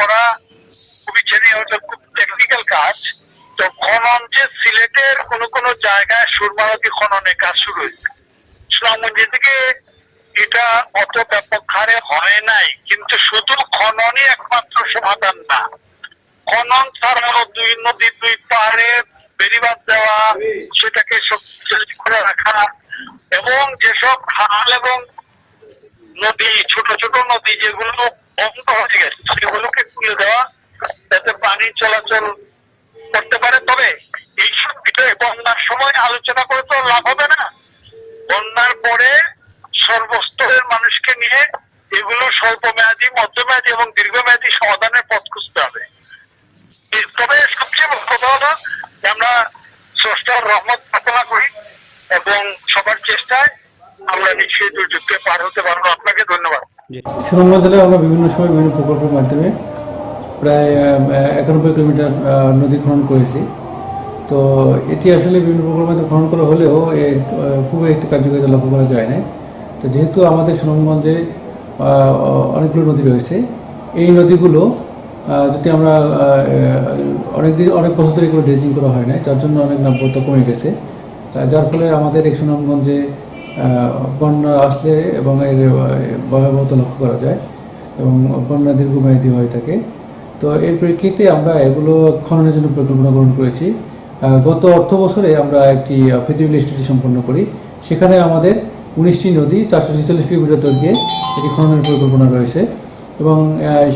করা খুবই ওটা খুব টেকনিক্যাল কাজ। তো খনন যে সিলেটের কোন কোন জায়গায় সুরমা খননের কাজ শুরু হয়েছে। সুনামগঞ্জের দিকে এটা অত ব্যাপক হারে হয় নাই, কিন্তু শুধু খননই একমাত্র সমাধান না। খনন ছাড়াও দুই নদীর দুই পাহাড়ে বেড়িবাঁধ দেওয়া, সেটাকে শক্তিশালী করে রাখা এবং যেসব খাল এবং নদী, ছোট ছোট নদী যেগুলো সেগুলোকে খুলে দেওয়া যাতে পানি চলাচল করতে পারে তবে এইসব বিষয়ে বন্যার সময় আলোচনা করে তো লাভ হবে না বন্যার পরে সর্বস্তরের মানুষকে নিয়ে এগুলো স্বল্প মেয়াদী মধ্যমেয়াদী এবং দীর্ঘমেয়াদী সমাধানের পথ খুঁজতে হবে তবে সবচেয়ে বড় কথা হলো আমরা স্রষ্টার রহমত প্রার্থনা করি এবং সবার চেষ্টায় আমরা নিশ্চয়ই দুর্যোগকে পার হতে পারব। সুনামগঞ্জ জেলায় আমরা বিভিন্ন সময় বিভিন্ন প্রকল্পের মাধ্যমে প্রায় একানব্বই কিলোমিটার নদী খনন করেছি। তো এটি আসলে বিভিন্ন প্রকল্পের মাধ্যমে খনন করা হলেও এর খুব একটি কার্যকারিতা লক্ষ্য করা যায় না তো যেহেতু আমাদের সুনামগঞ্জে অনেকগুলো নদী রয়েছে, এই নদীগুলো যদি আমরা অনেক দিন অনেক বছর ধরে কোনো ড্রেজিং করা হয় না যার জন্য অনেক নাব্যতা কমে গেছে। যার ফলে আমাদের এই সুনামগঞ্জে বন্যা আসলে এবং এর ভয়াবহতা লক্ষ্য করা যায় এবং বন্যা দীর্ঘমেয়াদী হয়ে থাকে। তো এর প্রেক্ষিতে আমরা এগুলো খননের জন্য পরিকল্পনা গ্রহণ করেছি। গত অর্থ বছরে আমরা একটি ফিজিবিলিটি স্টাডি সম্পন্ন করি। সেখানে আমাদের উনিশটি নদী, চারশো ছেচল্লিশ কিলোমিটার দৈর্ঘ্যে এটি খননের পরিকল্পনা রয়েছে এবং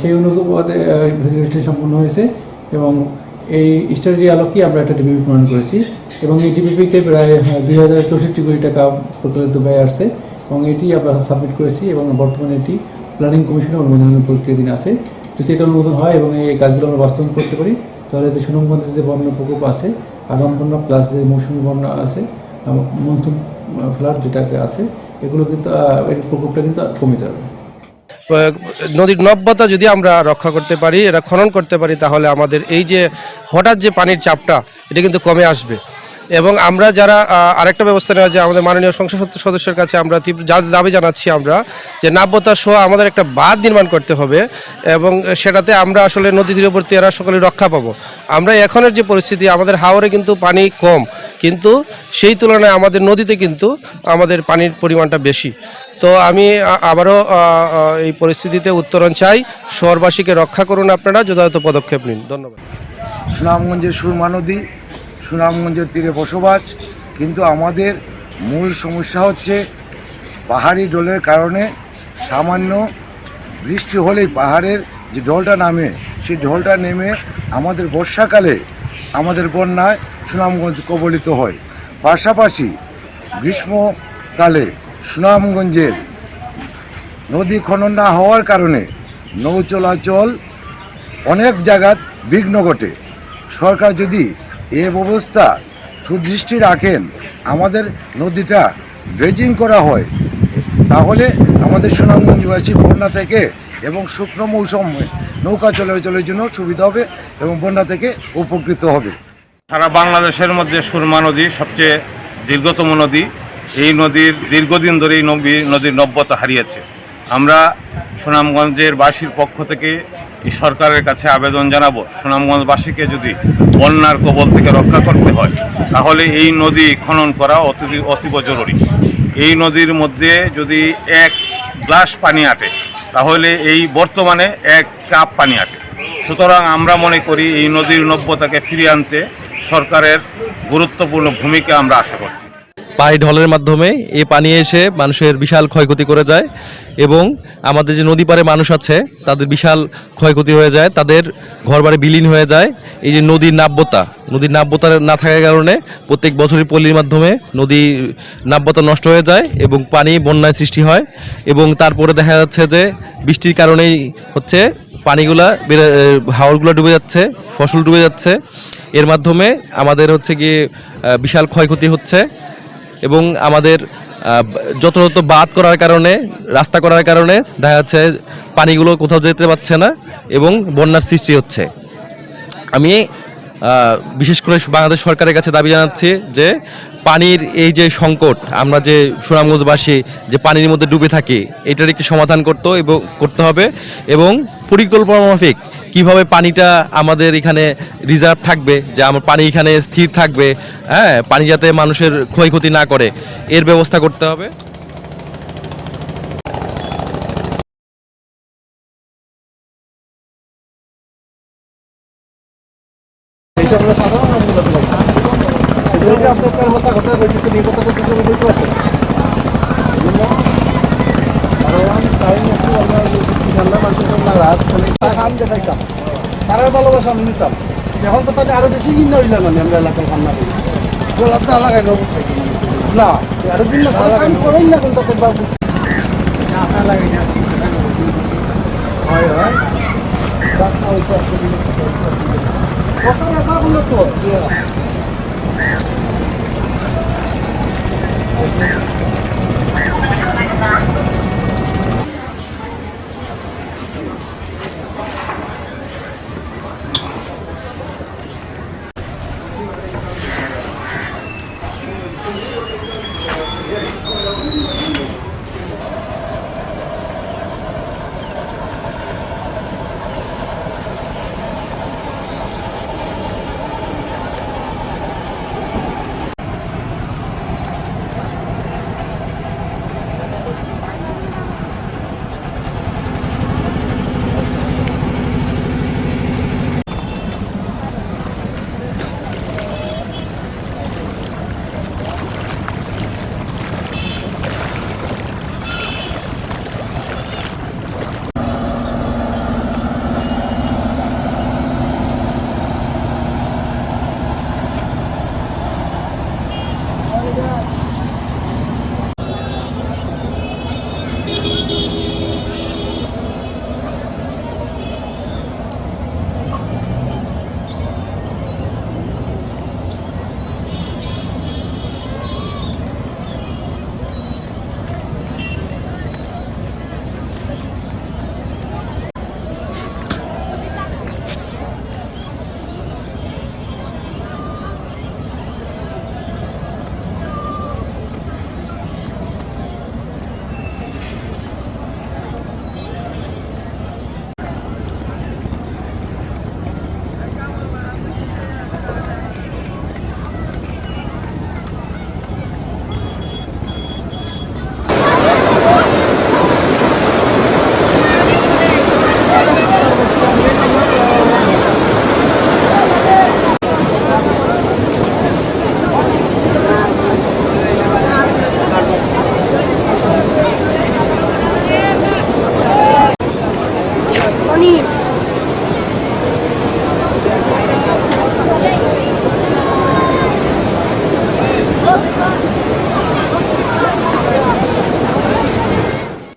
সেই অনুপাতে ফিজিবিলিটি স্টাডি সম্পন্ন হয়েছে এবং এই স্টাডির আলোকে আমরা একটা ডিপিপি প্রণয়ন করেছি এবং এই ডিপিপিতে প্রায় দুই হাজার চৌষট্টি কোটি টাকা প্রচলিত ব্যয় আসছে এবং এটি আমরা সাবমিট করেছি এবং বর্তমানে এটি প্ল্যানিং কমিশনে অনুমোদনের প্রক্রিয়াধীন আছে। যদি এটা অনুমোদন হয় এবং এই কাজগুলো আমরা বাস্তবায়ন করতে পারি, তাহলে যে যে বন্যা প্রকোপ আছে, আগাম বন্যা প্লাস যে মৌসুমী বন্যা আছে মনসুন ফ্লাড যেটাকে আছে, এগুলো কিন্তু এর প্রকোপটা কিন্তু কমে যাবে। নদীর নব্যতা যদি আমরা রক্ষা করতে পারি এটা খনন করতে পারি, তাহলে আমাদের এই যে হঠাৎ যে পানির চাপটা, এটা কিন্তু কমে আসবে। এবং আমরা যারা আরেকটা ব্যবস্থা নেওয়া যে আমাদের মাননীয় সংসদ সদস্যের কাছে আমরা যা- দাবি জানাচ্ছি আমরা, যে নাব্যতা সহ আমাদের একটা বাঁধ নির্মাণ করতে হবে, এবং সেটাতে আমরা আসলে নদী তীরবর্তী এরা সকলে রক্ষা পাবো। আমরা এখনের যে পরিস্থিতি, আমাদের হাওরে কিন্তু পানি কম, কিন্তু সেই তুলনায় আমাদের নদীতে কিন্তু আমাদের পানির পরিমাণটা বেশি। তো আমি আবারও এই পরিস্থিতিতে উত্তরণ চাই। শহরবাসীকে রক্ষা করুন আপনারা, যথাযথ পদক্ষেপ নিন। ধন্যবাদ। সুনামগঞ্জের সুরমা নদী সুনামগঞ্জের তীরে বসবাস, কিন্তু আমাদের মূল সমস্যা হচ্ছে পাহাড়ি ডোলের কারণে সামান্য বৃষ্টি হলেই পাহাড়ের যে ঢলটা নামে, সেই ঢলটা নেমে আমাদের বর্ষাকালে আমাদের বন্যায় সুনামগঞ্জ কবলিত হয়। পাশাপাশি গ্রীষ্মকালে সুনামগঞ্জের নদী খনন না হওয়ার কারণে নৌ চলাচল অনেক জায়গাত বিঘ্ন ঘটে। সরকার যদি এ ব্যবস্থা সুদৃষ্টি রাখেন, আমাদের নদীটা ড্রেজিং করা হয়, তাহলে আমাদের সুনামগঞ্জবাসী বন্যা থেকে এবং শুকনো মৌসুমে নৌকা চলাচলের জন্য সুবিধা হবে এবং বন্যা থেকে উপকৃত হবে। সারা বাংলাদেশের মধ্যে সুরমা নদী সবচেয়ে দীর্ঘতম নদী। এই নদীর দীর্ঘদিন ধরে এই নবী, নদীর নব্যতা হারিয়েছে। আমরা সুনামগঞ্জের বাসীর পক্ষ থেকে এই সরকারের কাছে আবেদন জানাব। সুনামগঞ্জবাসীকে যদি বন্যার কবল থেকে রক্ষা করতে হয়, তাহলে এই নদী খনন করা অতি, অতীব জরুরি। এই নদীর মধ্যে যদি এক গ্লাস পানি আটে, তাহলে এই বর্তমানে এক কাপ পানি আটে। সুতরাং আমরা মনে করি এই নদীর নব্যতাকে ফিরিয়ে আনতে সরকারের গুরুত্বপূর্ণ ভূমিকা আমরা আশা করছি। পানি ঢলের মাধ্যমে এই পানি এসে মানুষের বিশাল ক্ষয়ক্ষতি করে যায় এবং আমাদের যে নদী পারে মানুষ আছে, তাদের বিশাল ক্ষয়ক্ষতি হয়ে যায়, তাদের ঘরবাড়ি বিলীন হয়ে যায়। এই যে নদীর নাব্যতা নদীর নাব্যতা না থাকার কারণে প্রত্যেক বছরই পল্লীর মাধ্যমে নদী নাব্যতা নষ্ট হয়ে যায় এবং পানি বন্যায় সৃষ্টি হয় এবং তারপরে দেখা যাচ্ছে যে বৃষ্টির কারণেই হচ্ছে পানিগুলা বেড়ে হাওড়গুলো ডুবে যাচ্ছে, ফসল ডুবে যাচ্ছে। এর মাধ্যমে আমাদের হচ্ছে গিয়ে বিশাল ক্ষয়ক্ষতি হচ্ছে। এবং আমাদের যত বাদ করার কারণে, রাস্তা করার কারণে দেখা যাচ্ছে পানিগুলো কোথাও যেতে পারছে না এবং বন্যার সৃষ্টি হচ্ছে। আমি বিশেষ করে বাংলাদেশ সরকারের কাছে দাবি জানাচ্ছি যে পানির এই যে সংকট, আমরা যে সুনামগঞ্জবাসী যে পানির মধ্যে ডুবে থাকি, এটার একটি সমাধান করতে এবং করতে হবে এবং পরিকল্পনা মাফিক কীভাবে পানিটা আমাদের এখানে রিজার্ভ থাকবে, যে আমার পানি এখানে স্থির থাকবে হ্যাঁ পানি যাতে মানুষের ক্ষয়ক্ষতি না করে, এর ব্যবস্থা করতে হবে। না মানুষের জন্য রাজ আমি দেখাইতাম তারার ভালোবাসা আমি নিতাম। এখন তো তাতে আরও বেশি কিনা হইলাম মানে গোলাপ তো না আরও দিন না করেন না কোন তাদের লাগে girls.